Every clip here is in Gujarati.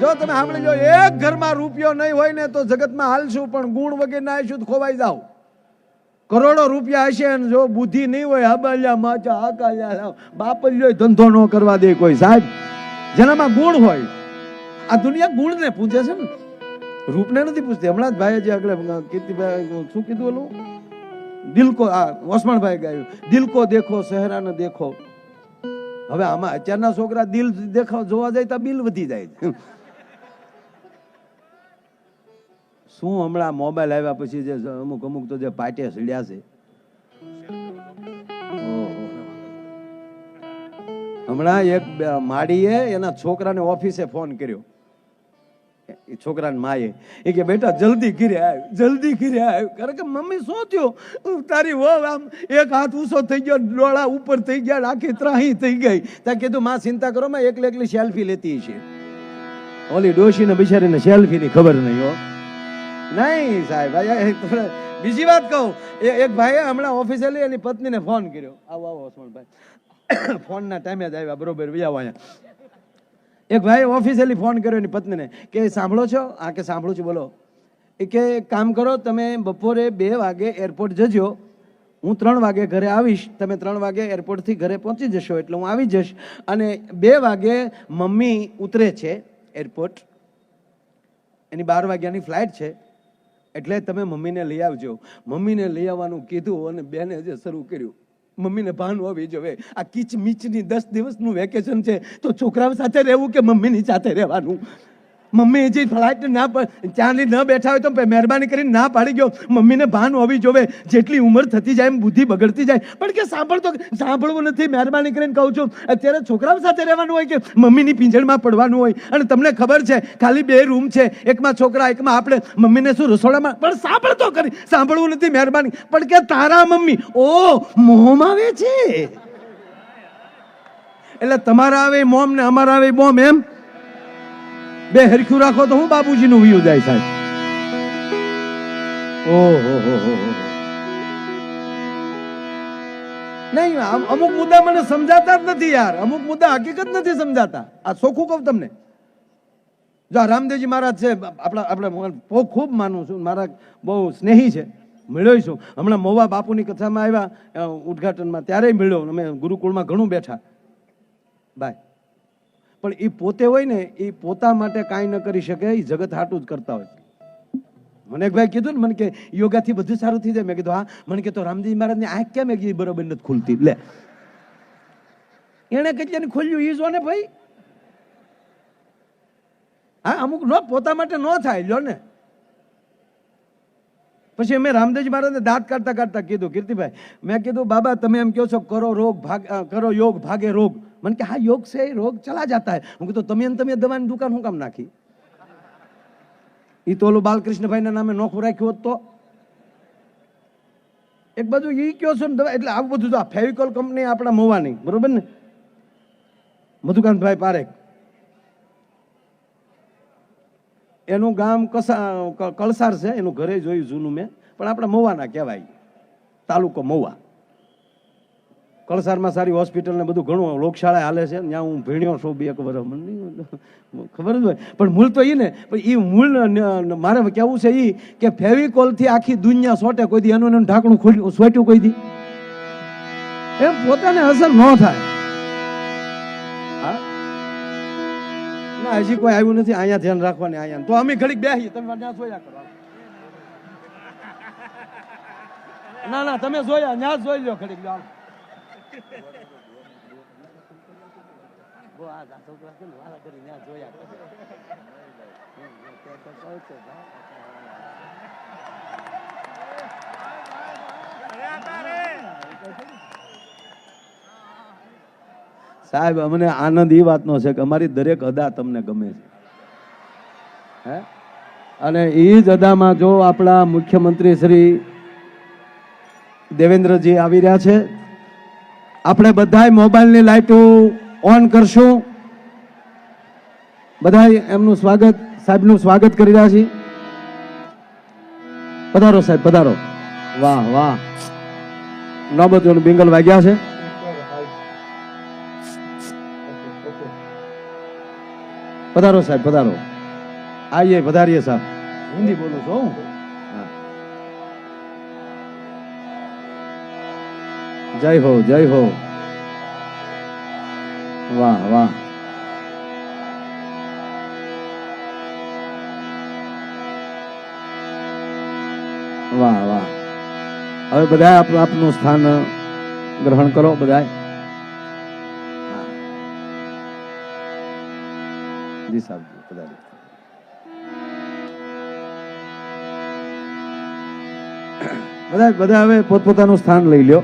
જો તમે સાંભળી જો એક ઘરમાં રૂપિયો નહીં હોય ને તો જગતમાં હાલશું, પણ ગુણ વગેરે ના આવીશું તો ખોવાઈ જાવ કરોડો રૂપિયા હશે અને જો બુદ્ધિ નહીં હોય, હબાલ્યા માચા, હાકાલ્યા બાપલ્યો ધંધો ન કરવા દે કોઈ. સાહેબ, જેનામાં ગુણ હોય, આ દુનિયા ગુણને પૂછે છે ને. રૂપને નથી પૂછતી હમણાં જ ભાઈએ જે આગળ કીર્તિભાઈ શું કીધું ઓલું? દિલ કો આ ઓસમાણભાઈ ગાયું. દિલ કો દેખો, સહેરાને દેખો. હવે આમાં અત્યારના છોકરા દિલ દેખાવ જોવા જાય તો બિલ વધી જાય શું હમણાં મોબાઈલ આવ્યા પછી જે અમુક અમુક તો જે પાટે સીડ્યા છે? હમણાં એક માડીએ એના છોકરાને ઓફિસે ફોન કર્યો. એ છોકરાને માએ. એ કે, બેટા, જલ્દી ઘીરે આવ, જલ્દી ઘીરે આવ. કારણ કે, મમ્મી, શું થયું? તારી વહુ આમ એક હાથ ઊંચો થઈ ગયો, ડોળા ઉપર થઈ ગયા, આખી ત્રાહી થઈ ગઈ. ત્યાં કીધું, માં, ચિંતા કરો, માં, એકલી એકલી સેલ્ફી લેતી છે ઓલી ડોશીને બિચારીને સેલ્ફીની ખબર નહીં હો. નહીં સાહેબ, આ બીજી વાત કહું. એ એક ભાઈએ હમણાં ઓફિસે એની પત્નીને ફોન કર્યો. આવો આવો ઓસમાનભાઈ ફોનના ટાઈમે જ આવ્યા, બરોબર વ્યાવ અહીંયા. એક ભાઈ ઓફિસેલી ફોન કર્યો એની પત્નીને કે, સાંભળો છો? હા, કે સાંભળું છું, બોલો. એ કે, કામ કરો, તમે બપોરે બે વાગે એરપોર્ટ જજો. હું ત્રણ વાગે ઘરે આવીશ. તમે ત્રણ વાગે એરપોર્ટથી ઘરે પહોંચી જશો, એટલે હું આવી જઈશ. અને બે વાગે મમ્મી ઉતરે છે એરપોર્ટ એની બાર વાગ્યાની ફ્લાઇટ છે. એટલે તમે મમ્મીને લઈ આવજો. મમ્મીને લઈ આવવાનું કીધું અને બેને જે શરૂ કર્યું. મમ્મીને ભાન હોવી જોઈએ. આ કીચ મીચની દસ દિવસનું વેકેશન છે. તો છોકરાઓ સાથે રહેવું કે મમ્મીની સાથે રહેવાનું? મમ્મી જે ફ્લાઇટ ના ત્યાંની ન બેઠા હોય તો મહેરબાની કરીને ના પાડી ગયો મમ્મીને ભાન હોવી જોવે. જેટલી ઉંમર થતી જાય એમ બુદ્ધિ બગડતી જાય. પણ કે સાંભળતો, સાંભળવું નથી. મહેરબાની કરીને કહું છું, અત્યારે છોકરાઓ સાથે રહેવાનું હોય કે મમ્મીની પિંજળમાં પડવાનું હોય? અને તમને ખબર છે, ખાલી બે રૂમ છે. એકમાં છોકરા, એકમાં આપણે. મમ્મીને શું રસોડામાં? પણ સાંભળતો કરી સાંભળવું નથી, મહેરબાની. પણ કે તારા મમ્મી, ઓ, મોમ આવે છે. એટલે તમારા આવે મોમ ને અમારા આવે મોમ એમ? બે હરખ્યું રાખો તો હું બાબુજીનું વ્યૂ જાય સાહેબ. ઓહો, હો હો. નહીં અમુક મુદ્દા મને સમજાતા જ નથી યાર. અમુક મુદ્દા હકીકત નથી સમજાતા. આ સોખું કહું તમને. જો રામદેવજી મહારાજ છે, આપણા, આપણે બહુ ખૂબ માનું છું, મારા બહુ સ્નેહી છે. મળ્યો છું. હમણાં મોવા બાપુની કથામાં આવ્યા ઉદ્ઘાટનમાં, ત્યારે મળ્યો. અમે ગુરુકુળમાં ઘણું બેઠા. બાય. પણ એ પોતે હોય ને એ પોતા માટે કાંઈ ન કરી શકે એ જગત હાટું જ કરતા હોય. મને એક ભાઈ કીધું ને, મને કે યોગાથી બધું સારું થઈ જાય. મેં કીધું, હા. મને કે, તો રામજી મહારાજની આંખ કેમ એક બરોબર નથી ખુલતી? લે. એણે કેટલાની ખોલ્યું એ જો ને ભાઈ. હા, અમુક નો, પોતા માટે ન થાય, લ્યો ને. પછી મેં રામદેવજી મહારાજને દાંત કાઢતા કાઢતા કીધું, કીર્તિભાઈ. મેં કીધું, બાબા, તમે એમ કહો છો, કરો રોગ ભાગ કરો યોગ, ભાગે રોગ. મને કે, હા, યોગ છે, રોગ ચલા જતા હે. કીધું, તમે તમે દવાની દુકાન હું કામ નાખી? એ તો ઓલું બાલકૃષ્ણભાઈના નામે નોખું રાખ્યું હોત તો. એક બાજુ એ કયો છો ને દવા? એટલે આવું બધું તો ફેવિકોલ કંપની આપણા મોવાની, બરોબર ને? મધુકાંતભાઈ પારેખ. એનું ગામ કસા કળસાર છે, એનું ઘરે જોયું જૂનું મેં. પણ આપણા મોવાના કહેવાય, તાલુકો મહુવા કળસારમાં સારી હોસ્પિટલ ને બધું ઘણું લોકશાળા હાલે છે. ત્યાં હું ભીણ્યો છું બે એક વર્ષ. મને ખબર જ હોય. પણ મૂળ તો એ ને, પણ એ મૂળ મારે કહેવું છે એ કે ફેવિકોલથી આખી દુનિયા સોટે કોઈ દી એનું એનું ઢાંકણું ખોલ્યું, સોટ્યું કોઈ દી. એમ પોતાને અસર ન થાય. ના, હજી કોઈ આવ્યું નથી. અહીંયા ધ્યાન રાખવાની, અહીંયા. તો અમે ઘડીક બેસીએ તમે ત્યાં જોયા કરો. ના ના, તમે જોયા, ત્યાં જોઈ લો ઘડીક. લો આ આ છોકરા ને વાલા કરી ત્યાં જોયા કરે. તે તો કહું છું. સાહેબ, અમને આનંદ એ વાતનો છે કે અમારી દરેક અદા તમને ગમે છે હે અને એ જ અદામાં જો આપણા મુખ્યમંત્રી શ્રી દેવેન્દ્રજી આવી રહ્યા છે આપણે બધાય મોબાઈલની લાઈટો ઓન કરશું. બધાય એમનું સ્વાગત, સાહેબનું સ્વાગત કરી રહ્યા છીએ. પધારો સાહેબ, પધારો. વાહ વાહ. નોબતોનું બિંગલ વાગ્યા છે. પધારો સાહેબ, પધારો. આઈએ, પધારીએ સાહેબ. હિન્દી બોલું છું જય હો જય હો. વાહ વાહ. વાહ વાહ. હવે બધા આપણું આપનું સ્થાન ગ્રહણ કરો બધાય. જી સાહેબ જી બધા બધા હવે પોતપોતાનું સ્થાન લઈ લ્યો.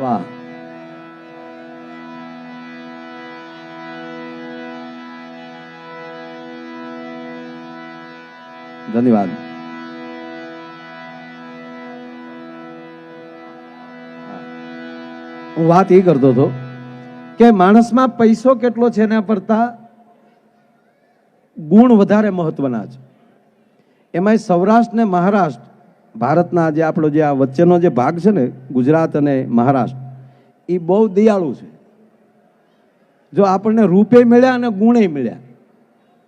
વાહ ધન્યવાદ હું। વાત એ કરતો હતો કે માણસમાં પૈસો કેટલો છે એના પડતા ગુણ વધારે મહત્વના છે. એમાંય સૌરાષ્ટ્ર ને મહારાષ્ટ્ર ભારતના જે આપણો જે આ વચ્ચેનો જે ભાગ છે ને, ગુજરાત અને મહારાષ્ટ્ર, એ બહુ દયાળુ છે. જો આપણને રૂપે મળ્યા અને ગુણે મળ્યા.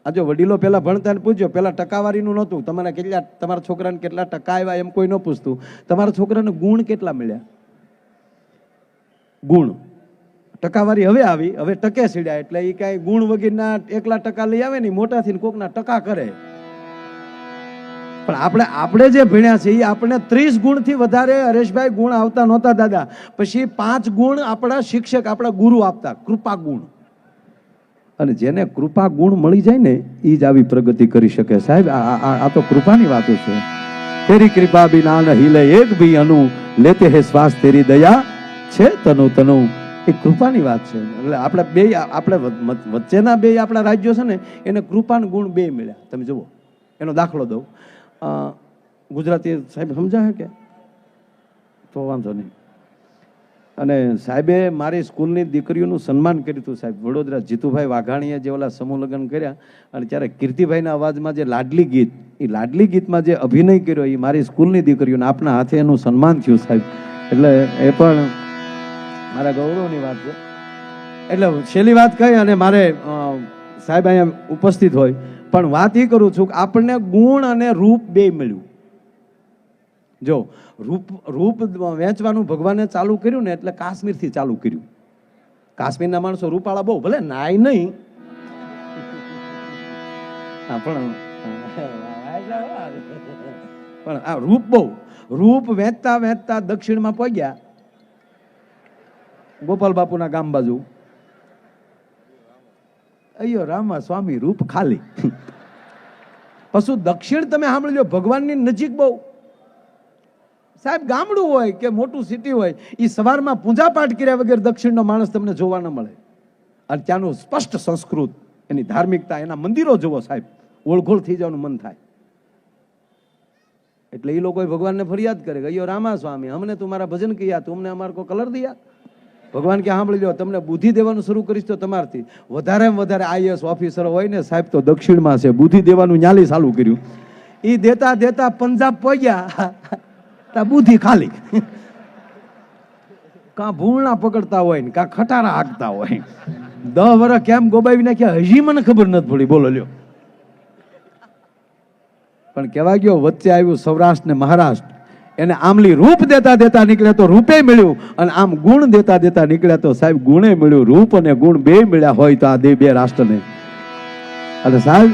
આ જો વડીલો પહેલાં ભણતા પૂછ્યો, પહેલાં ટકાવારીનું નહોતું. તમારે કેટલા, તમારા છોકરાને કેટલા ટકા આવ્યા? એમ કોઈ ન પૂછતું. તમારા છોકરાને ગુણ કેટલા મળ્યા? ગુણ. ટકાવારી હવે આવી, હવે ટકે સીડ્યા. એટલે એ કાંઈ ગુણ વગેરેના એકલા ટકા લઈ આવે નહીં મોટાથી ને કોકના ટકા કરે. પણ આપણે આપણે જે ભણ્યા છે એ આપણને ત્રીસ ગુણથી વધારે હરેશભાઈ ગુણ આવતા નહોતા, દાદા. પછી પાંચ ગુણ આપણા શિક્ષક, આપણા ગુરુ આપતા, કૃપા ગુણ. અને જેને કૃપા ગુણ મળી જાય ને એ જ આવી પ્રગતિ કરી શકે. સાહેબ, આ તો કૃપાની વાતો છે. તેરી કૃપા બિના ન हिले એક ભી અનુ લેતે હે શ્વાસ તેરી દયા છે તનુ તનુ. એ કૃપાની વાત છે. એટલે આપણે બે, આપણે વચ્ચેના બે આપણા રાજ્યો છે ને, એને કૃપાન ગુણ બે મળ્યા. તમે જુઓ, એનો દાખલો દઉં. ગુજરાતી સાહેબ સમજાય કે? તો વાંધો નહીં. અને સાહેબે મારી સ્કૂલની દીકરીઓનું સન્માન કર્યું હતું સાહેબ. વડોદરા જીતુભાઈ વાઘાણીએ જે ઓલા સમૂહ લગ્ન કર્યા અને ત્યારે કીર્તિભાઈના અવાજમાં જે લાડલી ગીત, એ લાડલી ગીતમાં જે અભિનય કર્યો, એ મારી સ્કૂલની દીકરીઓને આપના હાથે એનું સન્માન થયું સાહેબ. એટલે એ પણ મારા ગૌરવની વાત છે. એટલે છેલ્લી વાત કહી અને મારે સાહેબ અહીંયા ઉપસ્થિત હોય. પણ વાત એ કરું છું કે આપણને ગુણ અને રૂપ બે મળ્યું. જો, રૂપ રૂપ વેચવાનું ભગવાને ચાલુ કર્યું ને એટલે કાશ્મીરથી ચાલુ કર્યું. કાશ્મીરના માણસો રૂપાળા બહુ, ભલે નાય નહીં. પણ પણ આ રૂપ બહુ. રૂપ વેચતા વેચતા દક્ષિણમાં પહોંચ્યા. ગોપાલ બાપુના ગામ બાજુ. અయ్યો રામા સ્વામી રૂપ ખાલી. પશુ દક્ષિણ તમે સાંભળી લો ભગવાનની નજીક બહુ. સાહેબ, ગામડું હોય કે મોટું સિટી હોય એ સવારમાં પૂજા પાઠ કર્યા વગર દક્ષિણનો માણસ તમને જોવા ન મળે. અને ત્યાંનું સ્પષ્ટ સંસ્કૃત, એની ધાર્મિકતા, એના મંદિરો જુઓ સાહેબ, ઓળઘોળ થઈ જવાનું મન થાય. એટલે એ લોકોએ ભગવાનને ફરિયાદ કરે કે અયો રામા સ્વામી અમને તું મારા ભજન કહ્યા તું અમને અમારે કો કલર દિયા? ભગવાન કે સાંભળી લો, તમને બુદ્ધિ દેવાનું શરૂ કરીશ તો તમારથી. વધારે વધારે આઈએસ ઓફિસર હોય ને સાહેબ તો દક્ષિણમાં છે, બુદ્ધિ દેવાનું ન્યાલી ચાલુ કર્યું. એ દેતા દેતા પંજાબ પહોંચ્યા. તા બુદ્ધિ ખાલી. કાં ભૂણા પકડતા હોય ને, કાં ખટારા હાંકતા હોય. દહ વર્ષ કેમ ગોબાવી નાખ્યા? હજી મને ખબર નથી પડી. બોલો, લ્યો. પણ કહેવા ગયો, વચ્ચે આવ્યું સૌરાષ્ટ્ર ને મહારાષ્ટ્ર. એને આમલી રૂપ દેતા દેતા નીકળ્યા તો રૂપે મળ્યું. અને આમ ગુણ દેતા દેતા નીકળ્યા તો સાહેબ ગુણે મળ્યું. રૂપ અને ગુણ બે મળ્યા હોય તો આ દે બે રાષ્ટ્રને. અને સાહેબ,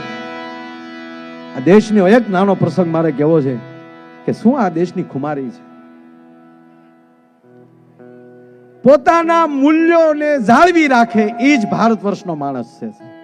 આ દેશનો એક નાનો પ્રસંગ મારે કહેવો છે કે શું આ દેશની ખુમારી છે? પોતાના મૂલ્યોને જાળવી રાખે એ જ ભારત વર્ષનો માણસ છે